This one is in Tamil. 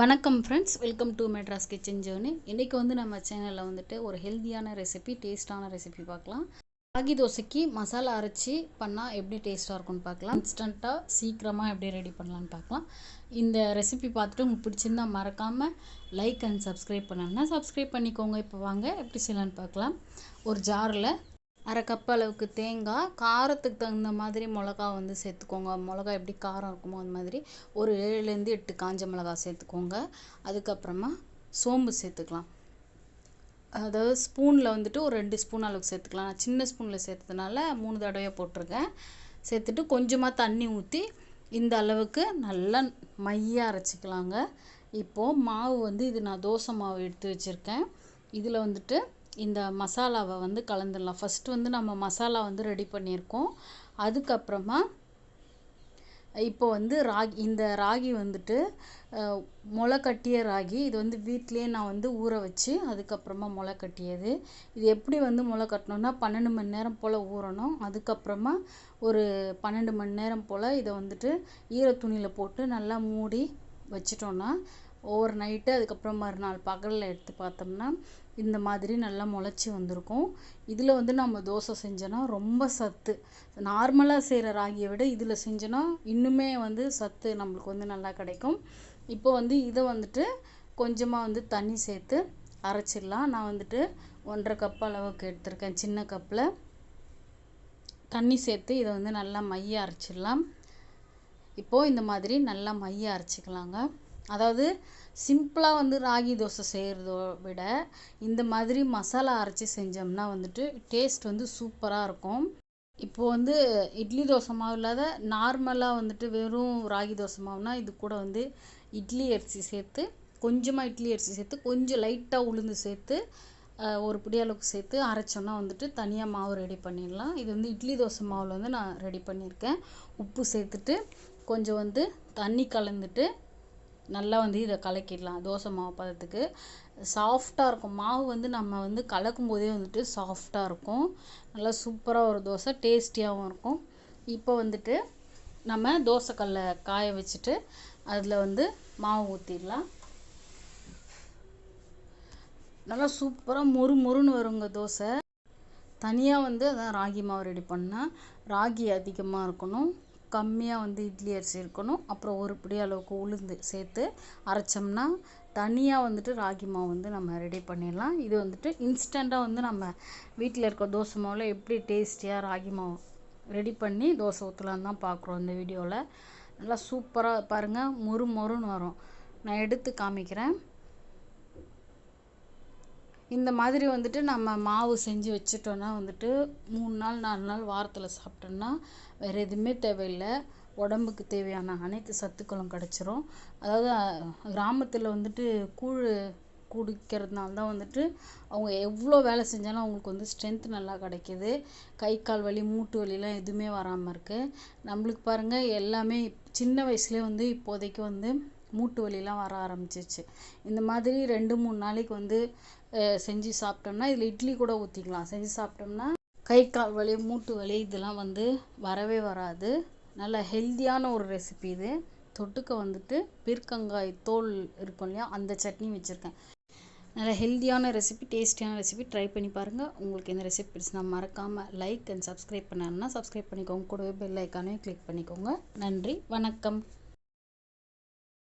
வணக்கம் friends welcome to Madras kitchen journey இன்றைக்கி வந்து நம்ம சேனலில் வந்துட்டு ஒரு ஹெல்த்தியான ரெசிபி டேஸ்ட்டான ரெசிபி பார்க்கலாம். ராகி தோசைக்கு மசாலா அரைச்சி பண்ணால் எப்படி டேஸ்ட்டாக இருக்கும்னு பார்க்கலாம். இன்ஸ்டண்ட்டாக சீக்கிரமாக எப்படி ரெடி பண்ணலான்னு பார்க்கலாம். இந்த ரெசிபி பார்த்துட்டு உங்களுக்கு பிடிச்சிருந்தா மறக்காமல் லைக் அண்ட் சப்ஸ்கிரைப் பண்ணணும்னா சப்ஸ்கிரைப் பண்ணிக்கோங்க. இப்போ வாங்க எப்படி செய்யலான்னு பார்க்கலாம். ஒரு ஜாரில் அரை கப் அளவுக்கு தேங்காய் காரத்துக்கு தகுந்த மாதிரி மிளகா வந்து சேர்த்துக்கோங்க. மிளகா எப்படி காரம் இருக்குமோ அந்த மாதிரி ஒரு ஏழுலேருந்து எட்டு காஞ்ச மிளகா சேர்த்துக்கோங்க. அதுக்கப்புறமா சோம்பு சேர்த்துக்கலாம். அதாவது ஸ்பூனில் வந்துட்டு ஒரு ரெண்டு ஸ்பூன் அளவுக்கு சேர்த்துக்கலாம். நான் சின்ன ஸ்பூனில் சேர்த்ததுனால மூணு தடவையாக போட்டிருக்கேன். சேர்த்துட்டு கொஞ்சமாக தண்ணி ஊற்றி இந்த அளவுக்கு நல்லா மையாக அரைச்சிக்கலாங்க. இப்போது மாவு வந்து இது நான் தோசை மாவு எடுத்து வச்சுருக்கேன். இதில் வந்துட்டு இந்த மசாலாவை வந்து கலந்துடலாம். ஃபஸ்ட்டு வந்து நம்ம மசாலா வந்து ரெடி பண்ணியிருக்கோம். அதுக்கப்புறமா இப்போ வந்து ராகி இந்த ராகி வந்துட்டு முளை கட்டிய ராகி இது வந்து வீட்லேயே நான் வந்து ஊற வச்சு அதுக்கப்புறமா முளை கட்டியது. இது எப்படி வந்து முளை கட்டணும்னா பன்னெண்டு மணி நேரம் போல் ஊறணும். அதுக்கப்புறமா ஒரு பன்னெண்டு மணி நேரம் போல் இதை வந்துட்டு ஈர துணியில் போட்டு நல்லா மூடி வச்சிட்டோன்னா ஓவர் நைட்டு அதுக்கப்புறம் மறுநாள் பகலில் எடுத்து பார்த்தோம்னா இந்த மாதிரி நல்லா முளைச்சி வந்திருக்கும். இதில் வந்து நம்ம தோசை செஞ்சோன்னா ரொம்ப சத்து. நார்மலாக செய்கிற ராகியை விட இதில் செஞ்சோன்னா இன்னுமே வந்து சத்து நம்மளுக்கு வந்து நல்லா கிடைக்கும். இப்போ வந்து இதை வந்துட்டு கொஞ்சமாக வந்து தண்ணி சேர்த்து அரைச்சிடலாம். நான் வந்துட்டு ஒன்றரை கப் அளவுக்கு எடுத்திருக்கேன் சின்ன கப்பில் தண்ணி சேர்த்து இதை வந்து நல்லா மைய அரைச்சிடலாம். இப்போது இந்த மாதிரி நல்லா மைய அரைச்சிக்கலாங்க. அதாவது சிம்பிளாக வந்து ராகி தோசை செய்கிறத விட இந்த மாதிரி மசாலா அரைச்சி செஞ்சோம்னா வந்துட்டு டேஸ்ட் வந்து சூப்பராக இருக்கும். இப்போது வந்து இட்லி தோசை மாவு இல்லாத நார்மலாக வந்துட்டு வெறும் ராகி தோசை மாவுனா இது கூட வந்து இட்லி அரிசி சேர்த்து கொஞ்சமாக இட்லி அரிசி சேர்த்து கொஞ்சம் லைட்டாக உளுந்து சேர்த்து ஒரு பிடி அளவுக்கு சேர்த்து அரைச்சோன்னா வந்துட்டு தனியாக மாவு ரெடி பண்ணிடலாம். இது வந்து இட்லி தோசை மாவில் வந்து நான் ரெடி பண்ணியிருக்கேன். உப்பு சேர்த்துட்டு கொஞ்சம் வந்து தண்ணி கலந்துட்டு நல்லா வந்து இதை கலக்கிடலாம். தோசை மாவு பதத்துக்கு. சாஃப்டாக இருக்கும். மாவு வந்து நம்ம வந்து கலக்கும் போதே வந்துட்டு சாஃப்டாக இருக்கும். நல்லா சூப்பராக ஒரு தோசை டேஸ்டியாகவும் இருக்கும். இப்போ வந்துட்டு நம்ம தோசைக்கல்லை காய வச்சுட்டு அதில் வந்து மாவு ஊற்றிடலாம் நல்லா சூப்பராக மொறு மொறுன்னு வருங்க தோசை. தனியாக வந்து அதான் ராகி மாவு ரெடி பண்ணால் ராகி அதிகமாக இருக்கணும். கம்மியாக வந்து இட்லி அரிசி இருக்கணும். அப்புறம் ஒரு பிடி அளவுக்கு உளுந்து சேர்த்து அரைச்சோம்னா தனியாக வந்துட்டு ராகி மாவு வந்து நம்ம ரெடி பண்ணிடலாம். இது வந்துட்டு இன்ஸ்டண்ட்டாக வந்து நம்ம வீட்டில் இருக்க தோசை மாவில் எப்படி டேஸ்டியாக ராகி மாவு ரெடி பண்ணி தோசை ஊற்றலான்னு தான் பார்க்குறோம் இந்த வீடியோவில் நல்லா சூப்பராக பாருங்கள் மொறு மொறுன்னு வரும். நான் எடுத்து காமிக்கிறேன். இந்த மாதிரி வந்துட்டு நம்ம மாவு செஞ்சு வச்சுட்டோன்னா வந்துட்டு மூணு நாள் நாலு நாள் வாரத்தில் சாப்பிட்டோன்னா வேறு எதுவுமே தேவையில்லை. உடம்புக்கு தேவையான அனைத்து சத்துக்களும் கிடச்சிரும். அதாவது கிராமத்தில் வந்துட்டு கூழ் குடிக்கிறதுனால தான் வந்துட்டு அவங்க எவ்வளோ வேலை செஞ்சாலும் அவங்களுக்கு வந்து ஸ்ட்ரென்த் நல்லா கிடைக்கிது. கை கால் வலி மூட்டு வலிலாம் எதுவுமே வராமல் இருக்குது நம்மளுக்கு பாருங்கள் எல்லாமே சின்ன வயசுலேயே வந்து இப்போதைக்கு வந்து மூட்டு வலிலாம் வர ஆரம்பிச்சிச்சு இந்த மாதிரி ரெண்டு மூணு நாளைக்கு வந்து செஞ்சு சாப்பிட்டோம்னா இதில் இட்லி கூட ஊற்றிக்கலாம் செஞ்சு சாப்பிட்டோம்னா கை கால் வலி மூட்டு வலி இதெல்லாம் வந்து வரவே வராது. நல்ல ஹெல்த்தியான ஒரு ரெசிபி இது. தொட்டுக்க வந்துட்டு பீர்க்கங்காய் தோல் இருக்கும் இல்லையா அந்த சட்னி வச்சுருக்கேன். நல்ல ஹெல்த்தியான ரெசிபி டேஸ்டியான ரெசிபி ட்ரை பண்ணி பாருங்கள் உங்களுக்கு இந்த ரெசிபி பிடிச்சினா மறக்காமல் லைக் அண்ட் சப்ஸ்கிரைப் பண்ணாருன்னா சப்ஸ்கிரைப் பண்ணிக்கோங்க. கூடவே பெல் ஐக்கானையும் கிளிக் பண்ணிக்கோங்க. நன்றி வணக்கம்.